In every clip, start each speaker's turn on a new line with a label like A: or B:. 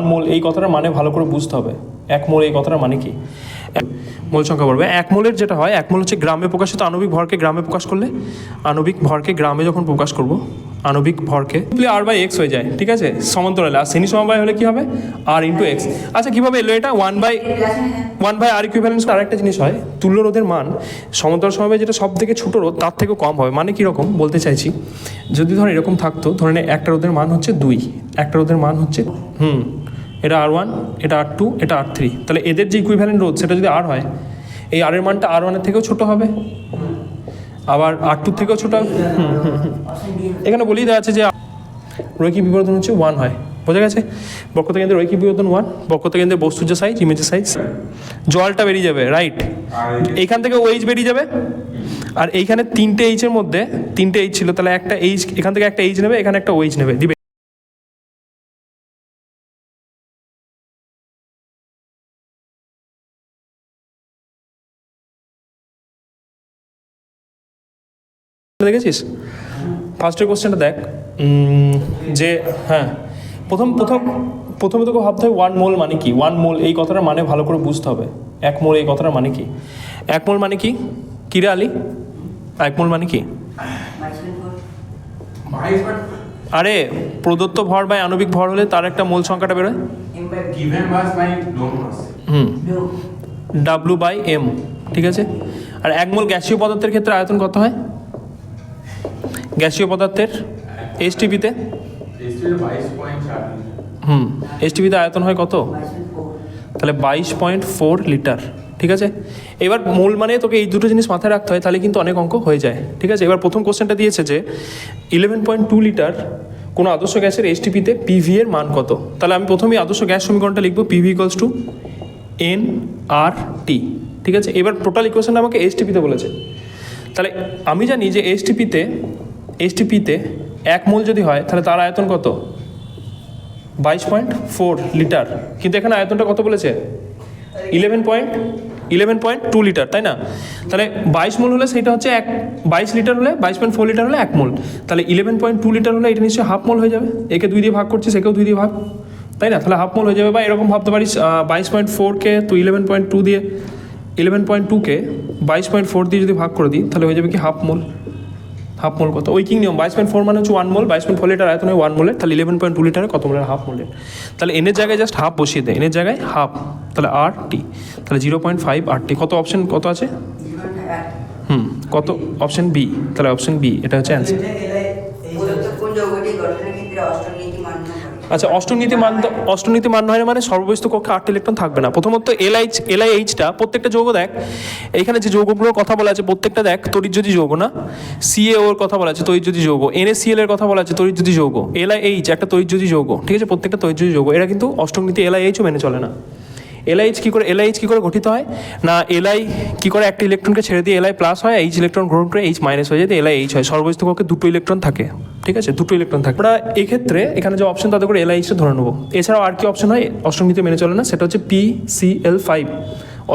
A: One mole এই কথাটার মানে ভালো করে বুঝতে হবে। এক মোল এই কথাটার মানে কি? মোল সংখ্যা বলবে। এক মোলের যেটা হয়, এক মোল হচ্ছে গ্রামে প্রকাশিত। আণবিক ভরকে গ্রামে প্রকাশ করলে, আণবিক ভরকে গ্রামে যখন প্রকাশ করব, আণবিক ভরকে আর বাই এক্স হয়ে যায়, ঠিক আছে? সমান্তরালে। আর শ্রেণি সমবায় হলে কি হবে? আর ইন্টু এক্স আচ্ছা কীভাবে এলো এটা? One by one by R equivalence আর একটা জিনিস হয়। তুল্য রোধের মান সমান্তরাল সমবায় যেটা সব থেকে ছোটো রোধ, তার থেকেও কম হবে। মানে কীরকম বলতে চাইছি, যদি ধর এরকম থাকতো ধরে একটা রোধের মান হচ্ছে দুই। একটা রোধের মান হচ্ছে, হুম এটা আর ওয়ান এটা আর টু এটা আর থ্রি তাহলে এদের যে ইকুইভ্যালেন্ট রোধ, সেটা যদি আর হয়, এই আর এর মানটা আর ওয়ানের থেকেও ছোটো হবে। আবার আর টুর থেকেও ছোটো হবে। এখানে বলেই দেওয়া আছে যে রৈখিক বিবর্তন হচ্ছে ওয়ান হয়। বোঝা গেছে? বক্রতা কেন্দ্রের রৈখিক বিবর্তন ওয়ান বক্রতা কেন্দ্রের বস্তুর যে সাইজ ইমেজের সাইজ জলটা বেরিয়ে যাবে রাইট এইখান থেকে ওইচ বেরিয়ে যাবে। আর এইখানে তিনটে এইচের মধ্যে, তিনটে এইচ ছিল, তাহলে একটা এইচ এখান থেকে একটা এইচ নেবে, এখানে একটা ওইচ নেবে। দিবে। দেখেছিস ফার্স্টের কোশ্চেনটা দেখ। যে হ্যাঁ প্রথম প্রথম, প্রথমে তোকে ভাবতে হবে ওয়ান মোল মানে কি? ওয়ান মোল এই কথাটার মানে ভালো করে বুঝতে হবে। এক মোল এই কথাটার মানে কি? এক মোল মানে কি? কিরে আলি? এক মোল মানে কি? আরে, প্রদত্ত ভর বা আণবিক ভর হলে তার একটা মোল সংখ্যাটা বেরোয়. হুম। ডাব্লু বাই এম ঠিক আছে? আর এক মোল গ্যাসীয় পদার্থের ক্ষেত্রে আয়তন কত হয়? গ্যাসীয় পদার্থের
B: 22.4.
A: হুম এইচটিপিতে আয়তন হয় কত? তাহলে বাইশ পয়েন্ট ফোর লিটার, ঠিক আছে? এবার মূল মানে তোকে এই দুটো জিনিস মাথায় রাখতে হয়, তাহলে কিন্তু অনেক অঙ্ক হয়ে যায়, ঠিক আছে? এবার প্রথম কোশ্চেনটা দিয়েছে যে ইলেভেন পয়েন্ট টু লিটার কোনো আদর্শ গ্যাসের এইচটিপিতে পিভি এর মান কত? তাহলে আমি প্রথমেই আদর্শ গ্যাস সমীকরণটা লিখব PV equals to n R T ঠিক আছে? এবার টোটাল ইকুয়েশনটা আমাকে এইচটিপিতে বলেছে। তাহলে আমি জানি যে এইচটিপিতে এইচটিপিতে এক মোল যদি হয়, তাহলে তার আয়তন কত? বাইশ পয়েন্ট ফোর লিটার। কিন্তু এখানে আয়তনটা কত বলেছে? Eleven point eleven point two litre, তাই না? তাহলে বাইশ মোল হলে সেটা হচ্ছে এক, বাইশ লিটার হলে, বাইশ পয়েন্ট ফোর লিটার হলে এক মোল। তাহলে ইলেভেন পয়েন্ট টু লিটার হলে এটা নিশ্চয়ই হাফ মোল হয়ে যাবে। একে দুই দিয়ে ভাগ করছিস একেও দুই দিয়ে ভাগ। তাই না? তাহলে হাফ মোল হয়ে যাবে বা এরকম ভাবতে পারিস বাইশ পয়েন্ট ফোরকে তুই ইলেভেন পয়েন্ট টু দিয়ে, ইলেভেন পয়েন্ট টুকে বাইশ পয়েন্ট ফোর দিয়ে যদি ভাগ করে দিই, তাহলে হয়ে যাবে কি হাফ মোল? হাফ মোল কত ওই কিং নিয়ম? বাইশ পয়েন্ট ফোর মানে হচ্ছে ওয়ান মোল বাইশ পয়েন্ট ফোর লিটার আয়তন ওয়ান মোলের তাহলে ইলেভেন পয়েন্ট টু লিটারে কত মোলের হাফ মোলের তাহলে এনের জায়গায় জাস্ট হাফ বসিয়ে দেয়। এনের জায়গায় হাফ তাহলে আর টি তাহলে zero point five R T কত অপশন কত আছে? হুম কত? অপশন বি তাহলে অপশন বি এটা হচ্ছে অ্যান্সার
C: কোন যৌগটি গঠনের ক্ষেত্রে অষ্টনীতি মান্য করে
A: আচ্ছা অষ্টনীতি মান অষ্টনীতি মান্য হয় মানে সর্ববস্তু কক্ষে আটটি ইলেকট্রন থাকবে না। প্রথমত এলআইচ এলআইএইচটা প্রত্যেকটা যৌগ দেখ। এখানে যে যৌগগুলোর কথা বলা আছে, প্রত্যেকটা দেখ তরিজ্যোতি যৌগ না? সিএ ওর কথা বলা আছে তরিজ্যোতি যৌগ। এনএসিএল এর কথা বলা আছে তরিজ্যোতি যৌগ। এলআইএইচ একটা তরিজ্যোতি যৌগ, ঠিক আছে? প্রত্যেকটা তরিজ্যোতি যৌগ। এরা কিন্তু অষ্টনীতি এলআইএইচও মেনে চলে না। এলআইএইচ কী করে এলআইএইচ কী করে গঠিত হয়? না এলআই কী করে, একটা ইলেকট্রনকে ছেড়ে দিয়ে এলআই প্লাস হয় এইচ ইলেকট্রন গ্রহণ করে এইচ মাইনাস হয়ে যায় এলআই এইচ হয়। সর্বস্থ কক্ষে দুটো ইলেকট্রন থাকে, ঠিক আছে? দুটো ইলেকট্রন থাকে। আমরা এক্ষেত্রে এখানে যে অপশন তাদের করে এলআইএইচটা ধরে নেব। এছাড়াও আর কি অপশন হয়? অষ্টমীতে মেনে চলে না, সেটা হচ্ছে পি সি এল ফাইভ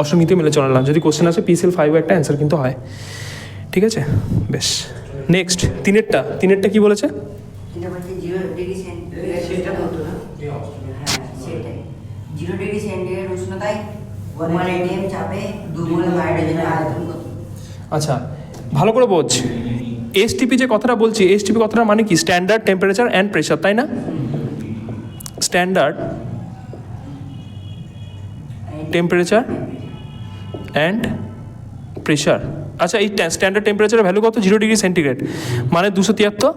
A: অষ্টমীতে মেনে চলে না। যদি কোশ্চেন আসে পি সি এল ফাইভ একটা অ্যান্সার কিন্তু হয়। ঠিক আছে? বেশ। নেক্সট তিনেরটা। তিনেরটা কি বলেছে
C: এটা বলছে জিরো ডিগ্রি সেন্টিগ্রেড
B: সেটা বলতো না?
C: হ্যাঁ সেটাই জিরো ডিগ্রি
A: আচ্ছা ভালো করে বোঝ। এসটিপি যে কথাটা বলছি এসটিপি কথাটা মানে কি? স্ট্যান্ডার্ড টেম্পারেচার অ্যান্ড প্রেশার তাই না? স্ট্যান্ডার্ড টেম্পারেচার অ্যান্ড প্রেশার আচ্ছা এই স্ট্যান্ডার্ড টেম্পারেচারের ভ্যালু কত? জিরো ডিগ্রি সেন্টিগ্রেড মানে দুশো তিয়াত্তর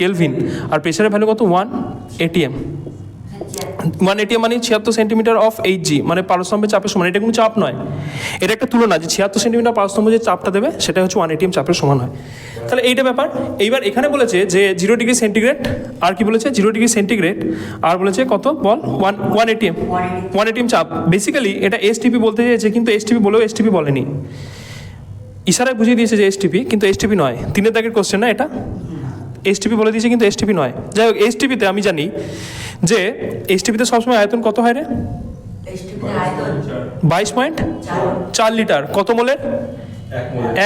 A: কেলভিন আর প্রেশারের ভ্যালু কত? ওয়ান এটিএম ওয়ান এটিএম মানে ছিয়াত্তর সেন্টিমিটার অফ এইচ জি মানে পারস্তম্ভের চাপের সমান। এটা কোনো চাপ নয়। এটা একটা তুলনা যে ছিয়াত্তর সেন্টিমিটার পারস্তম্ভ যে চাপটা দেবে, সেটা হচ্ছে ওয়ান এটিএম চাপের সমান হয়। তাহলে এইটা ব্যাপার। এইবার এখানে বলেছে যে জিরো ডিগ্রি সেন্টিগ্রেড আর কি বলেছে? জিরো ডিগ্রি সেন্টিগ্রেড আর বলেছে কত? বল one one ATM one ATM চাপ। বেসিক্যালি এটা এসটিপি বলতে চেয়েছে কিন্তু এসটিপি বলেও এসটিপি বলেনি। ইশারায় বুঝিয়ে দিয়েছে যে এসটিপি কিন্তু এসটিপি নয়। তিনের দাগের কোশ্চেন না এটা? এসটিপি বলে দিয়েছে, কিন্তু এসটিপি নয়। যাই হোক এসটিপিতে আমি জানি যে এসটিপিতে সবসময় আয়তন কত হয় রে? বাইশ পয়েন্ট
C: চার।
A: চার লিটার। কত মোলের?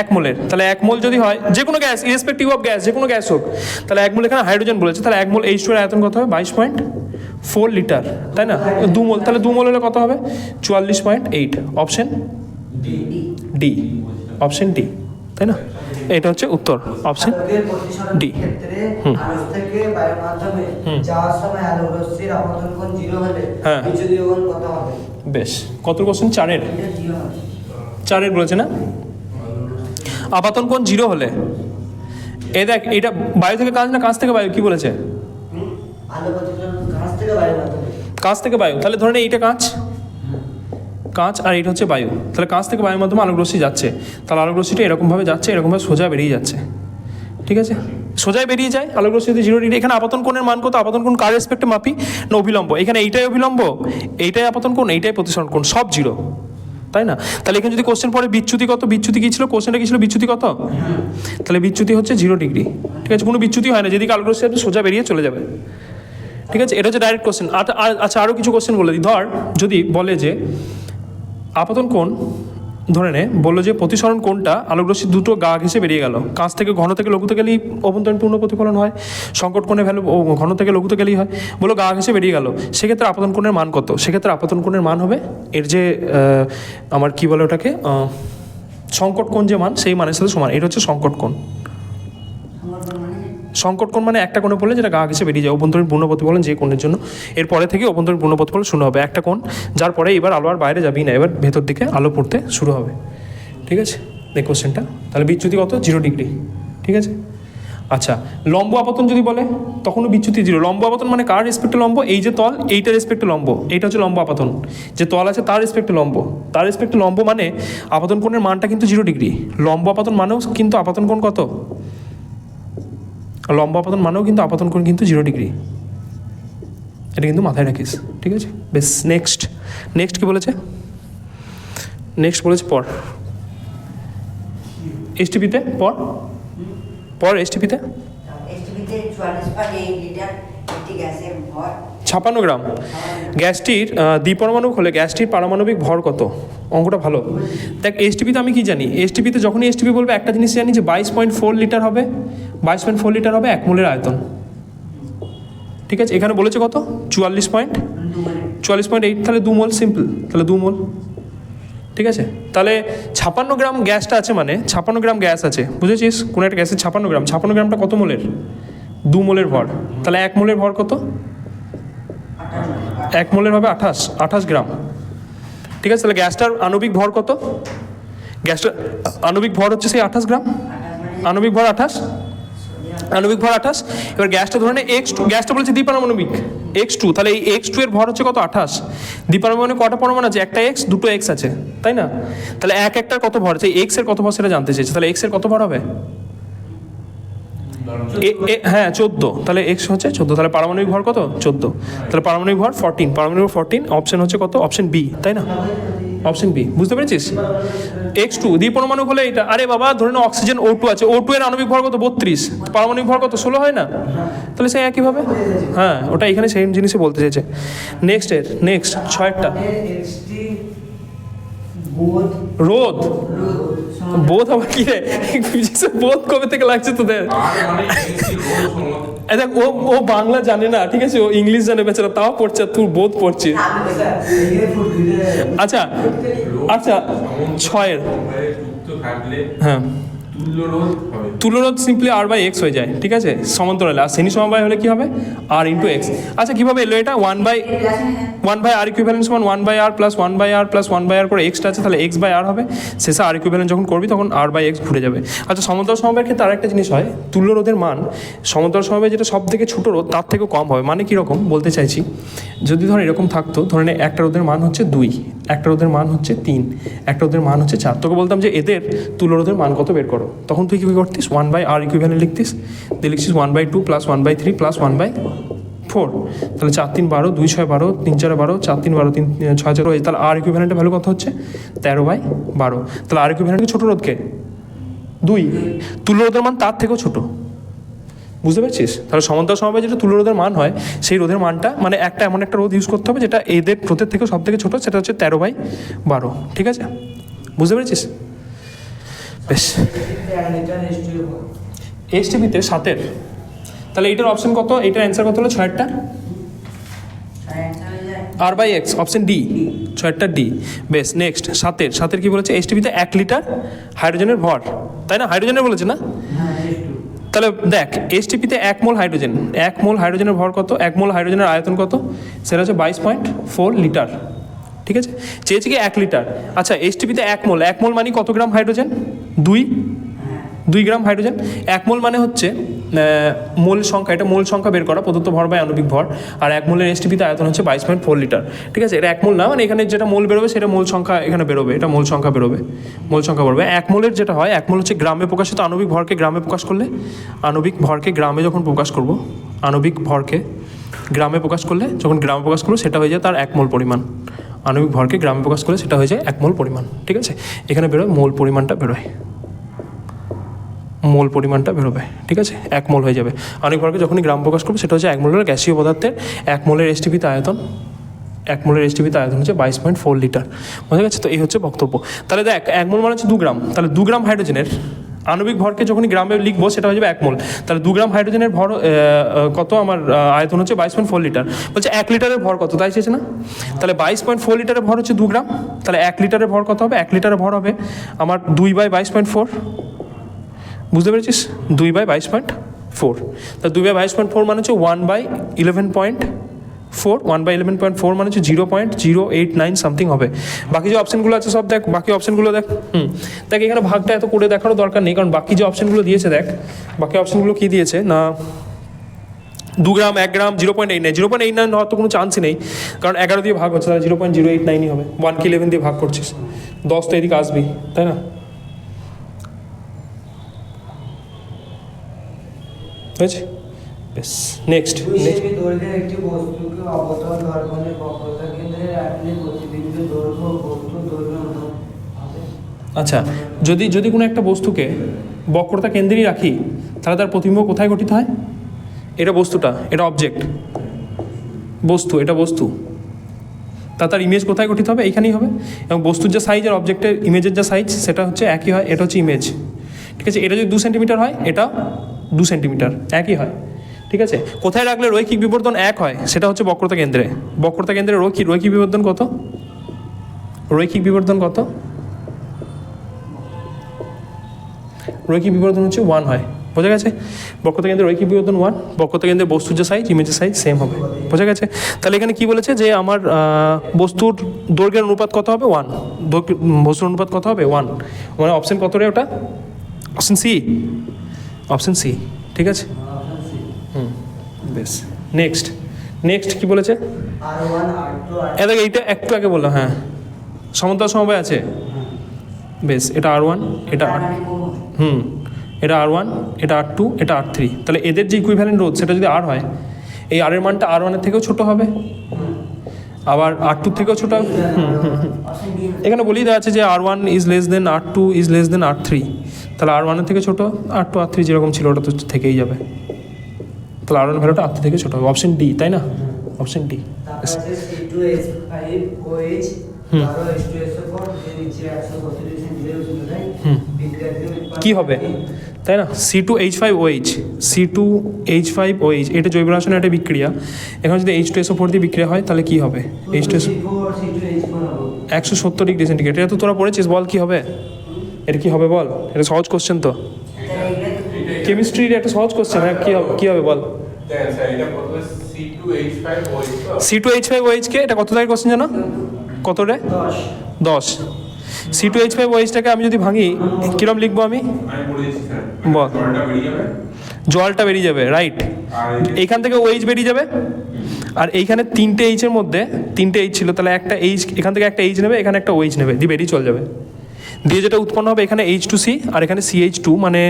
A: এক মোলের। তাহলে এক মোল যদি হয় যে কোনো গ্যাস ইরেসপেক্টিভ অফ গ্যাস যে কোনো গ্যাস হোক তাহলে এক মোল এখানে হাইড্রোজেন বলেছে। তাহলে এক মোল এইচ টু এর আয়তন কত হবে বাইশ পয়েন্ট ফোর লিটার। তাই না? দু মোল। তাহলে দু মোল হলে কত হবে? চুয়াল্লিশ point eight. Option? D option D তাই না? এটা হচ্ছে উত্তর অপশন ডি। হুম। হ্যাঁ। বেশ। কত কোশ্চেন চারের। চারের বলেছে না? আপাতন কোণ জিরো হলে। এ দেখ এটা বায়ু থেকে কাজ না কাজ থেকে বায়ু? কি বলেছে?
D: কাজ থেকে
A: বায়ু। তাহলে ধরে নে এইটা কাঁচ কাঁচ আর এটা হচ্ছে বায়ু। তাহলে কাঁচ থেকে বায়ুর মাধ্যমে আলোক রশ্মি যাচ্ছে। তাহলে আলোক রশ্মিটা এরকমভাবে যাচ্ছে, এরকমভাবে সোজা বেরিয়ে যাচ্ছে। ঠিক আছে? সোজাই বেরিয়ে যায় আলোক রশ্মিতে জিরো ডিগ্রি এখানে আপাতন কোণের মান কত? আপাতন কোণ কার রেসপেক্টে মাপি? না অভিলম্ব এখানে এইটাই অভিলম্ব এইটাই আপাতন কোণ, এইটাই প্রতিসরণ কোণ, সব জিরো তাই না? তাহলে এখানে যদি কোশ্চেন পড়ে, বিচ্যুতি কত? বিচ্যুতি কি ছিল? কোশ্চেনটা কি ছিল? বিচ্যুতি কত? তাহলে বিচ্যুতি হচ্ছে জিরো ডিগ্রি ঠিক আছে? কোনো বিচ্যুতি হয় না। যেদিকে আলোক রশ্মি আসবে সোজা বেরিয়ে চলে যাবে। ঠিক আছে? এটা হচ্ছে ডাইরেক্ট কোশ্চেন আচ্ছা আরও কিছু কোশ্চেন বলে দিই। ধর, যদি বলে যে আপাতন কোণ ধরে নে, বলল যে প্রতিসরণ কোণটা আলোকরশ্মি দুটো গা ঘেসে বেরিয়ে গেল। কাঁচ থেকে ঘন থেকে লঘুতে গেলেই অভ্যন্তরীণ পূর্ণ প্রতিফলন হয়, সংকট কোণে ভ্যালু ঘন থেকে লঘুতে গেলেই হয়। বলো গা ঘেসে বেরিয়ে গেল। সেক্ষেত্রে আপাতন কোণের মান কত? সেক্ষেত্রে আপাতন কোণের মান হবে এর যে আমার কি বলে ওটাকে? সংকট কোণ যে মান, সেই মানের সাথে সমান। এটা হচ্ছে সংকট কোণ। সংকট কোণ মানে একটা কোণে পড়লে যেটা গা ঘেসে বেরিয়ে যায়। অভ্যন্তরীণ পূর্ণপথ প্রতিফলন যে কোণের জন্য। এরপরে থেকে অভ্যন্তরীণ পূর্ণপথ প্রতিফলন শুরু হবে। একটা কোণ, যার পরে এবার আলো আর বাইরে যাবেই না। এবার ভেতর দিকে আলো পড়তে শুরু হবে। ঠিক আছে? দেখ কোশ্চেনটা তাহলে বিচ্যুতি কত? Zero degree. ঠিক আছে? আচ্ছা লম্ব আপতন যদি বলে, তখনও বিচ্যুতি জিরো। লম্ব আপতন মানে কার রেসপেক্টে লম্ব? এই যে তল এইটা রেসপেক্টে লম্ব। এইটা হচ্ছে লম্ব আপতন যে তল আছে তার রেসপেক্টে লম্ব। তার রেসপেক্টে লম্ব মানে আপতন কোণের মানটা কিন্তু জিরো ডিগ্রি। লম্ব আপতন মানেও কিন্তু আপতন কোণ কত? লম্বা আপাতন মানেও কিন্তু আপাতন কোণ কিন্তু জিরো ডিগ্রি এটা কিন্তু মাথায় রাখিস, ঠিক আছে? বেশ নেক্সট নেক্সট কী বলেছে? নেক্সট বলেছে পর। এসটিপিতে পর? পর এসটিপিতে
C: এসটিপিতে চুয়াল্লিশ লিটার একটি গ্যাসের ভর।
A: ছাপান্ন গ্রাম। গ্যাসটির আহ, দ্বিপরমাণুক হলে গ্যাসটির পারমাণবিক ভর কত? অঙ্কটা ভালো। দেখ এসটিপিতে আমি কি জানি? এসটিপিতে যখনই এসটিপি বলবে একটা জিনিস জানি যে বাইশ পয়েন্ট ফোর লিটার হবে। বাইশ পয়েন্ট ফোর লিটার হবে এক মোলের আয়তন। ঠিক আছে? এখানে বলেছে কত? চুয়াল্লিশ পয়েন্ট। চুয়াল্লিশ পয়েন্ট এইট তাহলে দু মোল সিম্পল। তাহলে দু মোল। ঠিক আছে? তাহলে ছাপান্ন গ্রাম গ্যাসটা আছে মানে ছাপান্ন গ্রাম গ্যাস আছে। বুঝেছিস? কোনো একটা গ্যাসের ছাপান্ন গ্রাম। ছাপান্ন গ্রামটা কত মোলের? দু মোলের ভর। তাহলে এক মোলের ভর কত? এক মোলের হবে আঠাশ আঠাশ গ্রাম। ঠিক আছে, তাহলে গ্যাসটার আণবিক ভর কত? গ্যাসটার আণবিক ভর হচ্ছে সেই আঠাশ গ্রাম? আণবিক ভর আঠাশ? আণবিক ভর আঠাশ? এবার গ্যাসটা ধরে নে এক্স টু গ্যাসটা বলেছে দ্বিপারমাণবিক। এক্স টু তাহলে এই এক্স টু এর ভর হচ্ছে কত? আঠাশ। দ্বিপারমাণবিক কটা পরমাণু আছে? একটা এক্স দুটো এক্স আছে, তাই না? তাহলে এক একটার কত ভর? আছে এক্সের কত ভর সেটা জানতে চেয়েছে তাহলে এক্সের কত ভর হবে? হ্যাঁ চোদ্দ। তাহলে এক্স হচ্ছে চোদ্দ। তাহলে পারমাণবিক ভর কত? চোদ্দ। তাহলে পারমাণবিক ভর ফোরটিন পারমাণবিক ফোরটিন অপশন হচ্ছে কত? অপশন বি তাই না? অপশন বি বুঝতে পেরেছিস? এক্স টু দ্বিপরমাণু হলে এটা। আরে বাবা ধরে নাও অক্সিজেন ও টু আছে। ও টু এর আণবিক ভর কত? বত্রিশ। পারমাণবিক ভর কত? ষোলো হয় না? তাহলে সে একইভাবে হ্যাঁ ওটা এখানে সেম জিনিসই বলতে চেয়েছে। নেক্সট এর নেক্সট
D: এক্সটি
A: রোদ বোধ আবার কি রে? বোধ কবে থেকে লাগছে তোদের? দেখ ও ও বাংলা জানে না, ঠিক আছে? ও ইংলিশ জানে বেচারা, তাও পড়ছে তুই বোধ পড়ছিস আচ্ছা আচ্ছা ছয়ের। হ্যাঁ। তুলরোধ সিম্পলি আর বাই এক্স হয়ে যায়, ঠিক আছে? সমান্তরালে। আর শ্রেণি সমবায় হলে কি হবে? আর ইন্টু এক্স আচ্ছা কীভাবে এলো এটা? One by one by R equivalence সমান one by R plus one by R plus one by R করে এক্সটা আছে, তাহলে এক্স বাই আর হবে। শেষে আর ইকুইভ্যালেন্স যখন করবি, তখন আর বাই এক্স ঘুরে যাবে। আচ্ছা সমান্তরাল সমবায়ের ক্ষেত্রে আরেকটা জিনিস হয় তুল্য রোধের মান, সমান্তরাল সমবায় যেটা সব থেকে ছোটো রোধ, তার থেকেও কম হবে। মানে কীরকম? বলতে চাইছি, যদি ধর এরকম থাকতো ধরেন একটা রোধের মান হচ্ছে দুই। একটা রোধের মান হচ্ছে তিন, একটা রোধের মান হচ্ছে চার। তোকে বলতাম যে এদের তুলো তুলরোধের মান কত বের করো? তখন তুই কী করতিস? ওয়ান বাই আর ইকুইভ্যালেন্ট লিখতিস। দিয়ে লিখছিস one by two plus one by three plus one by four তাহলে চার তিন বারো, দুই ছয় বারো, তিন চার বারো, চার তিন বারো, তিন ছয় চার তাহলে আর ইকুইভ্যালেন্টের ভ্যালু কত হচ্ছে? তেরো বাই বারো। তাহলে আর ইকুইভ্যালেন্ট ছোটো রোধকে? দুই। তুলো তুলরোধের মান তার থেকেও ছোটো। বুঝতে পারছিস? তাহলে সমান্তরাল সমবায় যেটা তুলো রোধের মান হয়, সেই রোধের মানটা মানে একটা এমন একটা রোধ ইউজ করতে হবে যেটা এদের রোধের থেকে সব থেকে ছোটো, সেটা হচ্ছে তেরো বাই বারো, ঠিক আছে? বুঝতে পেরেছিস? বেশ। এইচটিভিতে সাতের। তাহলে এইটার অপশন কত? এইটার অ্যান্সার কত হলো? ছয়েরটা? R by X option D ছয়টা ডি বেশ নেক্সট সাতের। সাতের কি বলেছে? এসটিপিতে এক লিটার হাইড্রোজেনের ভর। তাই না? হাইড্রোজেনের বলেছে না? তাহলে দেখ এসটিপিতে এক মোল হাইড্রোজেন এক মোল হাইড্রোজেনের ভর কত? এক মোল হাইড্রোজেনের আয়তন কত? সেটা হচ্ছে বাইশ পয়েন্ট ফোর লিটার। ঠিক আছে? চেয়েছি কি এক লিটার। আচ্ছা এসটিপিতে এক মোল। এক মোল মানে কত গ্রাম হাইড্রোজেন দুই। দুই গ্রাম হাইড্রোজেন। এক মোল মানে হচ্ছে মোল সংখ্যা, এটা মোল সংখ্যা বের করা, প্রদত্ত ভর বা আণবিক ভর। আর এক মোলের এসটিপিতে আয়তন হচ্ছে বাইশ পয়েন্ট ফোর লিটার। ঠিক আছে? এটা এক মোল না মানে এখানে যেটা মোল বেরোবে, সেটা মোল সংখ্যা এখানে বেরোবে, এটা মোল সংখ্যা বেরোবে, মোল সংখ্যা বেরোবে। এক মোলের যেটা হয়, এক মোল হচ্ছে গ্রামে প্রকাশিত আণবিক ভরকে গ্রামে প্রকাশ করলে, আণবিক ভরকে গ্রামে যখন প্রকাশ করব, আণবিক ভরকে গ্রামে প্রকাশ করলে, যখন গ্রামে প্রকাশ করব, সেটা হয়ে যায় তার এক মোল পরিমাণ। আণবিক ভরকে গ্রামে প্রকাশ করলে, সেটা হয়ে যায় এক মোল পরিমাণ। ঠিক আছে? এখানে বেরোয়, মোল পরিমাণটা বেরোয়। মোল পরিমাণটা বেরোবে, ঠিক আছে? এক মোল হয়ে যাবে। অনেক ভরকে যখনই গ্রাম প্রকাশ করবে, সেটা হচ্ছে এক মোলের গ্যাসীয় পদার্থের এক মোলের এসটিপিতে আয়তন, এক মোলের এসটিপিতে আয়তন হচ্ছে বাইশ পয়েন্ট ফোর লিটার। বোঝা গেছে তো? এই হচ্ছে বক্তব্য। তাহলে দেখ, এক মোল মানে হচ্ছে দু গ্রাম। তাহলে দু গ্রাম হাইড্রোজেনের আণবিক ভরকে যখনই গ্রামে লিখব, সেটা হয়ে যাবে এক মোল। তাহলে দু গ্রাম হাইড্রোজেনের ভর কত? আমার আয়তন হচ্ছে বাইশ পয়েন্ট ফোর লিটার। বলছে এক লিটারের ভর কত? তাই চেয়েছে না? তাহলে বাইশ পয়েন্ট ফোর লিটারের ভর হচ্ছে দু গ্রাম। তাহলে এক লিটারের ভর কত হবে? এক লিটারের ভর হবে আমার দুই বাই বাইশ পয়েন্ট ফোর বুঝতে পেরেছিস? দুই বাই বাইশ পয়েন্ট ফোর তা দুই বাই বাইশ পয়েন্ট ফোর মানে হচ্ছে one by eleven point four one by eleven point four মানে হচ্ছে zero point zero eight nine something হবে। বাকি যে অপশনগুলো আছে সব দেখ, বাকি অপশনগুলো দেখ। হুম। দেখ, এখানে ভাগটা এত করে দেখারও দরকার নেই, কারণ বাকি যে অপশনগুলো দিয়েছে দেখ, বাকি অপশনগুলো কী দিয়েছে? না, দু গ্রাম, এক gram zero point eight nine zero point eight nine হওয়ার তো কোনো চান্সই নেই, কারণ এগারো দিয়ে ভাগ হচ্ছে, তাহলে জিরো পয়েন্ট জিরো এইট নাইনই হবে। ওয়ান কে ইলেভেন দিয়ে ভাগ করছিস। দশ তো এদিকে আসবি তাই না হয়েছে বেশ নেক্সট
D: দুই
A: নেক্সট
D: সেমি দৈর্ঘ্যের একটি বস্তুকে অবতল দর্পণের বক্রতা কেন্দ্রে রাখলে প্রতিবিম্ব দৈর্ঘ্য ও বস্তুর দৈর্ঘ্য বেশ নেক্সট
A: আচ্ছা যদি যদি কোনো একটা বস্তুকে বক্রতা কেন্দ্রেই রাখি তাহলে তার প্রতিবিম্ব কোথায় গঠিত হয়? এটা বস্তুটা এটা অবজেক্ট বস্তু এটা বস্তু। তা তার ইমেজ কোথায় গঠিত হবে? এইখানেই হবে। এবং বস্তুর যে সাইজ আর অবজেক্টের ইমেজের যে সাইজ সেটা হচ্ছে একই হয় এটা হচ্ছে ইমেজ ঠিক আছে এটা যদি দু সেন্টিমিটার হয় এটা দু সেন্টিমিটার, একই হয়, ঠিক আছে? কোথায় রাখলে রৈখিক বিবর্তন এক হয়? সেটা হচ্ছে বক্রতা কেন্দ্রে। বক্রতা কেন্দ্রে রৈখিক রৈখিক বিবর্তন কত? রৈখিক বিবর্তন কত? রৈখিক বিবর্তন হচ্ছে ওয়ান হয়। বোঝা গেছে? বক্রতা কেন্দ্রে রৈখিক বিবর্তন ওয়ান বক্রতা কেন্দ্রে বস্তুর যে সাইজ ইমেজের সাইজ সেম হবে। বোঝা গেছে? তাহলে এখানে কি বলেছে যে আমার বস্তুর দৈর্ঘ্যের অনুপাত কত হবে? ওয়ান বস্তুর অনুপাত কত হবে? ওয়ান মানে অপশন কত রে ওটা? অপশন সি অপশন সি ঠিক আছে? হুম, বেশ। নেক্সট নেক্সট কি বলেছে? এ দেখ, এইটা একটু আগে বললাম হ্যাঁ। সমান্তরাল সমবায় আছে? বেশ, এটা আর ওয়ান এটা আর? হুম, এটা আর ওয়ান এটা আর টু এটা আর থ্রি তাহলে এদের যে ইকুইভ্যালেন্ট রোধ, সেটা যদি আর হয়, এই আর এর মানটা আর ওয়ানের থেকেও ছোট হবে? আবার আর টুর থেকেও ছোট। হবে। এখানে বলেই দেওয়া আছে যে R one is less than R two is less than R three তাহলে আর ওয়ানের থেকে ছোটো আর টু আর থ্রি যেরকম ছিল ওটা তো থেকেই যাবে। তাহলে আর ওয়ান ভ্যালুটা আর থেকে ছোটো হবে। অপশন ডি তাই না? অপশন ডি কি হবে? তাই না? C two H five O H C two H five O H এটা জৈব রাসায়নিক একটা বিক্রিয়া। এখন যদি এইচ টু এসও ফোর দিয়ে বিক্রিয়া হয় তাহলে কি হবে? এইচ টু এস একশো সত্তর ডিগ্রি সেন্টিগ্রেড। এটা তো তোরা পড়েছিস বল কি হবে? এটা কি হবে বল? এটা সহজ কোশ্চেন তো। কেমিস্ট্রির একটা সহজ কোশ্চেন হ্যাঁ কী কী হবে বল?
B: সি টু এইচ ফাইভ
A: ওএইচকে এটা কত দাগের কোশ্চেন জানো? কত রে
D: দশ
A: সি টু এইচ ফাইভ ওএইচটাকে আমি যদি ভাঙি কীরকম লিখব আমি?
B: বলে। জলটা বেরিয়ে যাবে
A: রাইট এইখান থেকে ওএইচ বেরিয়ে যাবে। আর এইখানে তিনটে এইচের মধ্যে, তিনটে এইচ ছিল, তাহলে একটা এইচ এখান থেকে একটা এইচ নেবে, এখানে একটা ওএইচ নেবে, দিয়ে বেরিয়ে চলে যাবে। দিয়ে যেটা উৎপন্ন হবে এখানে এইচ টু সি আর এখানে সি এইচ টু মানে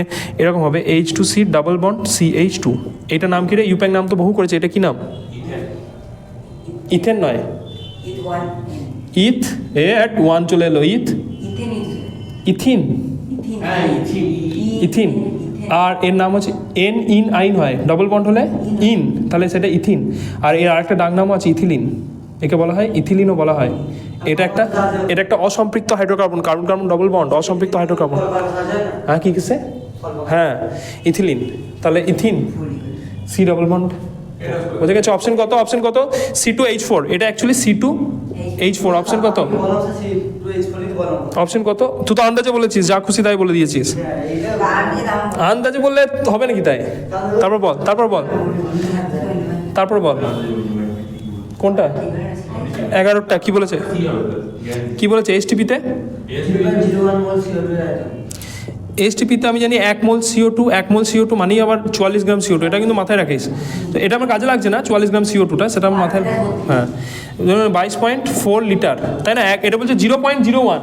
A: এরকম হবে H two C double bond C H two এটা নাম কি রে? ইউপ্যাক নাম তো বহু করেছে, এটা কি নাম?
B: ইথেন।
A: নয়। ইথ, এ অ্যাট ওয়ান চলে এলো, ইথ। ইথিন। ইথিন। আর এর নাম হচ্ছে এন ইন আইন হয় ডবল বন্ড হলে ইন, তাহলে সেটা ইথিন। আর এর আরেকটা ডাক নামও আছে ইথিলিন, একে বলা হয় ইথিলিনও বলা হয়। এটা একটা এটা একটা অসম্পৃক্ত hydrocarbon, carbon carbon double bond অসম্পৃক্ত হাইড্রোকার্বন। হ্যাঁ কী কিসে? হ্যাঁ ইথিলিন। তাহলে ইথিন সি ডবল বন্ড বোঝা গেছে অপশন কত? অপশন কত? সি টু এইচ ফোর এটা actually C two H four option কত? অপশন কত? তুই তো আন্দাজে বলেছিস, যা খুশি তাই বলে দিয়েছিস। আন্দাজে বললে হবে নাকি তাই? তারপর বল তারপর বল। তারপর বল। কোনটা? এগারোটা, কি বলেছে? কি বলেছে H টিপিতে
D: zero one mole CO two item
A: H টিপিতে আমি জানি এক মোল সিও টু এক মোল সিও টু মানেই আবার চুয়াল্লিশ গ্রাম সিও টু এটা কিন্তু মাথায় রাখিস। তো এটা আমার কাজে লাগছে না, চুয়াল্লিশ গ্রাম সিও টুটা সেটা আমার মাথায় হ্যাঁ। ধরুন বাইশ পয়েন্ট ফোর লিটার, তাই না? এক এটা বলছে জিরো পয়েন্ট জিরো ওয়ান।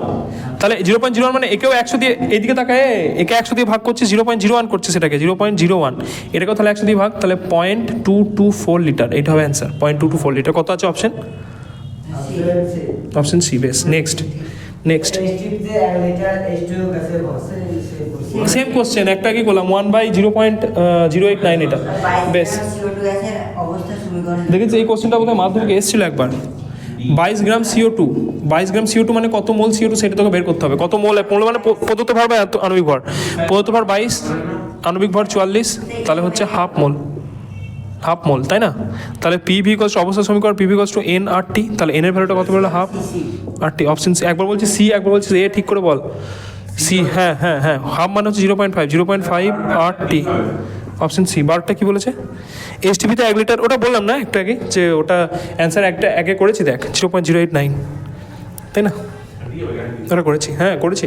A: তাহলে জিরো পয়েন্ট জিরো ওয়ান মানে একেও একশো দিয়ে এইদিকে তাকায়, একে একশো দিয়ে ভাগ করছে, জিরো পয়েন্ট জিরো ওয়ান করছে সেটাকে, জিরো পয়েন্ট জিরো ওয়ান। এটাকেও তাহলে একশো দিয়ে ভাগ, তাহলে point two two four litre এটা হবে answer point two two four litre. কত আছে অপশন অপশন সি বেস নেক্সট নেক্সট সেম কোশ্চেন একটা কি করলাম one by zero point zero eight nine এটা। বেশ। দেখেছি এই কোশ্চেনটা বোধহয় মাধ্যমিকে এসেছিল একবার। বাইশ গ্রাম সিও টু বাইশ গ্রাম সিও টু মানে কত মোল সিও টু সেটা তোকে বের করতে হবে। কত মোল মোল মানে প্রদত্ত ভর বা আণবিক ভর? প্রদত্ত ভর বাইশ আণবিক ভর চুয়াল্লিশ তাহলে হচ্ছে হাফ মোল। হাফ মোল তাই না? তাহলে পি ভি কস্ট অবস্থা সমীকরণ পি ভি কস্ট টু এন আর টি তাহলে এন এর ভ্যালুটা কত বলল? Half R T option C একবার বলছি সি একবার বলছি এ ঠিক করে বল। সি হ্যাঁ হ্যাঁ হ্যাঁ হাফ মানে হচ্ছে zero point five zero point five R T option C বারোটা কি বলেছে? এস টিভিতে এক লিটার ওটা বললাম না একটু আগে যে ওটা অ্যান্সার একটা, একে করেছি দেখ zero point zero eight nine তাই না? ওটা করেছি হ্যাঁ করেছি।